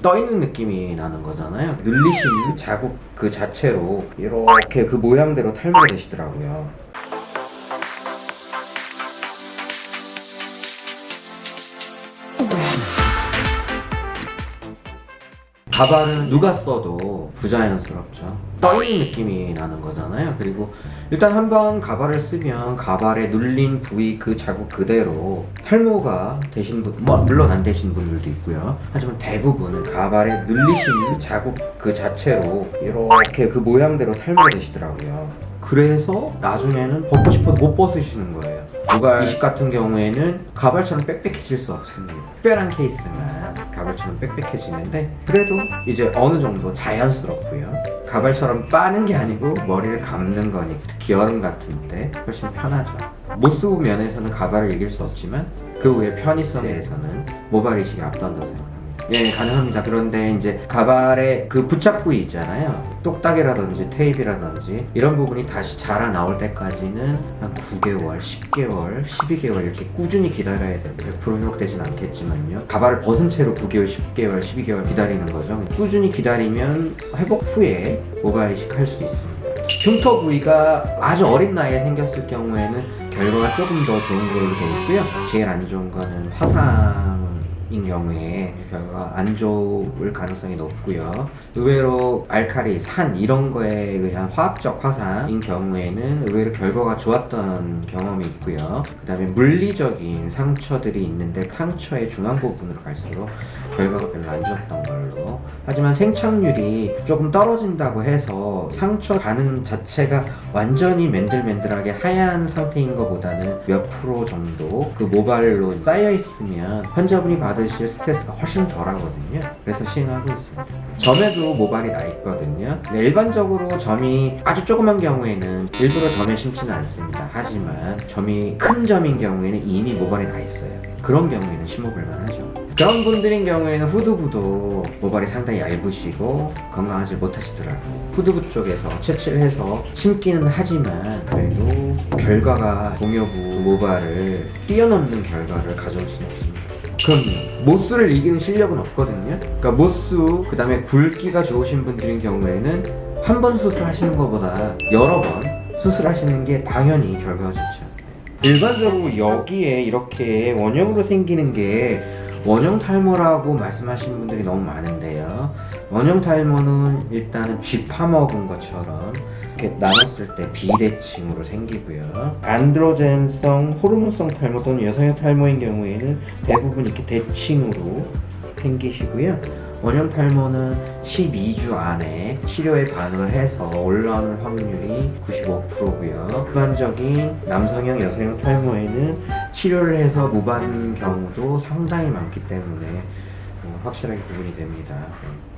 떠 있는 느낌이 나는 거잖아요. 늘리신 자국 그 자체로 이렇게 그 모양대로 탈모가 되시더라고요. 가발은 누가 써도 부자연스럽죠. 떠 있는 느낌이 나는 거잖아요. 그리고 일단 한 번 가발을 쓰면 가발에 눌린 부위 그 자국 그대로 탈모가 되신 분, 뭐, 물론 안 되신 분들도 있고요. 하지만 대부분은 가발에 눌리신 자국 그 자체로 이렇게 그 모양대로 탈모가 되시더라고요. 그래서 나중에는 벗고 싶어도 못 벗으시는 거예요. 모발 이식 같은 경우에는 가발처럼 빽빽해질 수 없습니다. 특별한 케이스만 가발처럼 빽빽해지는데 그래도 이제 어느 정도 자연스럽고요. 가발처럼 빠는 게 아니고 머리를 감는 거니 특히 여름 같은 때 훨씬 편하죠. 못 쓰고 면에서는 가발을 이길 수 없지만 그외 편의성에서는 모발 이식이 앞선다고 생각합니다. 예, 가능합니다. 그런데 이제 가발의 그 부착 부위 있잖아요. 똑딱이라든지 테이프라든지 이런 부분이 다시 자라 나올 때까지는 한 9개월, 10개월, 12개월 이렇게 꾸준히 기다려야 돼요. 100% 회복되진 않겠지만요. 가발을 벗은 채로 9개월, 10개월, 12개월 기다리는 거죠. 꾸준히 기다리면 회복 후에 모발 이식할 수 있습니다. 흉터 부위가 아주 어린 나이에 생겼을 경우에는 결과가 조금 더 좋은 걸로 되어 있고요. 제일 안 좋은 거는 화상 인 경우에 결과가 안 좋을 가능성이 높고요. 의외로 알칼리, 산 이런 거에 의한 화학적 화상인 경우에는 의외로 결과가 좋았던 경험이 있고요. 그 다음에 물리적인 상처들이 있는데 상처의 중앙 부분으로 갈수록 결과가 별로 안 좋았던 걸로. 하지만 생착률이 조금 떨어진다고 해서 상처 가는 자체가 완전히 맨들맨들하게 하얀 상태인 것보다는 몇 프로 정도 그 모발로 쌓여 있으면 환자분이 받으실 스트레스가 훨씬 덜 하거든요. 그래서 시행하고 있습니다. 점에도 모발이 나 있거든요. 네, 일반적으로 점이 아주 조그만 경우에는 일부러 점에 심지는 않습니다. 하지만 점이 큰 점인 경우에는 이미 모발이 나 있어요. 그런 경우에는 심어볼만 하죠. 그런 분들인 경우에는 후두부도 모발이 상당히 얇으시고 건강하지 못하시더라고요. 후두부 쪽에서 채취를 해서 심기는 하지만 그래도 결과가 공여부 모발을 뛰어넘는 결과를 가져올 수는 없습니다. 그럼요. 모수를 이기는 실력은 없거든요. 그러니까 모수, 그 다음에 굵기가 좋으신 분들인 경우에는 한 번 수술하시는 것보다 여러 번 수술하시는 게 당연히 결과가 좋죠. 일반적으로 여기에 이렇게 원형으로 생기는 게 원형 탈모라고 말씀하시는 분들이 너무 많은데요. 원형 탈모는 일단은 쥐 파먹은 것처럼 이렇게 나눴을 때 비대칭으로 생기고요. 안드로젠성 호르몬성 탈모 또는 여성의 탈모인 경우에는 대부분 이렇게 대칭으로 생기시고요. 원형 탈모는 12주 안에 치료에 반응을 해서 올라오는 확률이 95%고요. 일반적인 남성형, 여성형 탈모에는 치료를 해서 무반 경우도 상당히 많기 때문에 어, 확실하게 구분이 됩니다. 네.